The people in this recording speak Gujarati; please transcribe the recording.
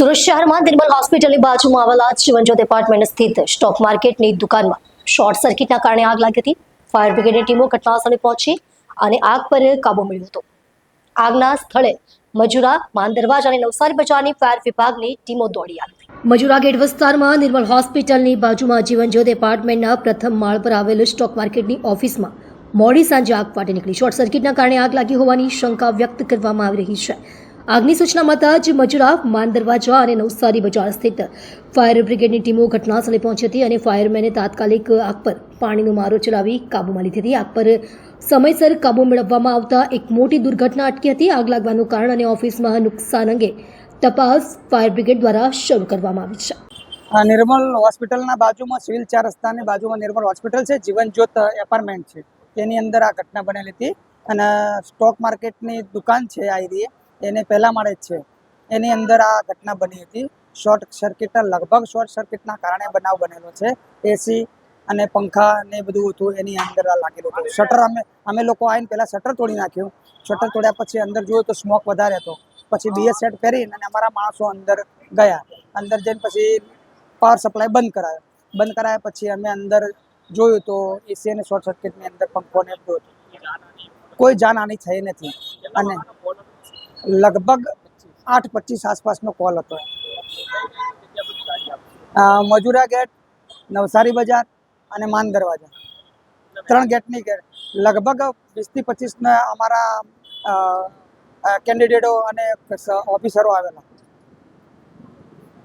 સુરત શહેરમાં નિર્મલ હોસ્પિટલની બાજુમાં આવેલા જીવનજ્યોત એપાર્ટમેન્ટ સ્થિત સ્ટોક માર્કેટની દુકાનમાં શોર્ટ સર્કિટના કારણે આગ લાગી હતી. ફાયર બ્રિગેડની ટીમો ઘટનાસ્થળે પહોંચી અને આગ પર કાબુ મેળવ્યો હતો. આગના સ્થળે મજુરા માન દરવાજા અને નવસારી બજારની ફાયર વિભાગની ટીમો દોડી આવી મજુરા ગેટ વિસ્તારમાં નિર્મલ હોસ્પિટલની બાજુમાં જીવનજ્યોત એપાર્ટમેન્ટના પ્રથમ માળ પર આવેલ સ્ટોક માર્કેટની ઓફિસમાં મોડી સાંજે આગ ફાટી નીકળી. શોર્ટ સર્કિટના કારણે આગ લાગી હોવાની શંકા વ્યક્ત કરવામાં આવી રહી છે. આગની સૂચના મળતા જ મજુરા માન દરવાજા અને નવસારી બજાર સ્થિત ફાયર બ્રિગેડની ટીમો ઘટનાસ્થળે પહોંચી હતી અને ફાયરમેને તાત્કાલિક આગ પર પાણીનો મારો ચલાવી કાબૂમાં લીધી હતી. આગ પર સમયસર કાબૂ મેળવવામાં આવતા એક મોટી દુર્ઘટના અટકી હતી. આગ લાગવાનું કારણ અને ઓફિસમાં નુકસાન અંગે તપાસ ફાયર બ્રિગેડ દ્વારા શરૂ કરવામાં આવી છે. નિર્મલ હોસ્પિટલના બાજુમાં સિવિલ ચાર રસ્તાની બાજુમાં નિર્મલ હોસ્પિટલ છે, જીવનજ્યોત એપાર્ટમેન્ટ છે. તેની અંદર આ ઘટના બનેલી હતી અને સ્ટોક માર્કેટની દુકાન છે આ એરિયે. એને પહેલા માળે જ છે. એની અંદર આ ઘટના બની હતી. શોર્ટ સર્કિટ લગભગ શોર્ટ સર્કિટના કારણે બનાવ બનેલો છે. એસી અને પંખા ને બધું હતું, એની અંદર લાગેલું હતું. શટર અમે અમે લોકો આવીને પહેલાં શટર તોડી નાખ્યું. શટર તોડ્યા પછી અંદર જોયું તો સ્મોક વધારે હતો. પછી બીએસ સેટ પહેરીને અને અમારા માણસો અંદર ગયા. અંદર જઈને પછી પાવર સપ્લાય બંધ કરાયો. બંધ કરાયા પછી અમે અંદર જોયું તો એસી અને શોર્ટ સર્કિટની અંદર પંખો ને બધું હતું. કોઈ જાનહાની થઈ નથી. અને લગભગ આઠ પચીસ આસપાસનો કોલ હતો. મજુરા ગેટ, નવસારી બજાર અને માન દરવાજા. ત્રણ ગેટની ગેટ. લગભગ વીસથી પચીસના અમારા કેન્ડિડેટો અને ઓફિસરો આવેલા.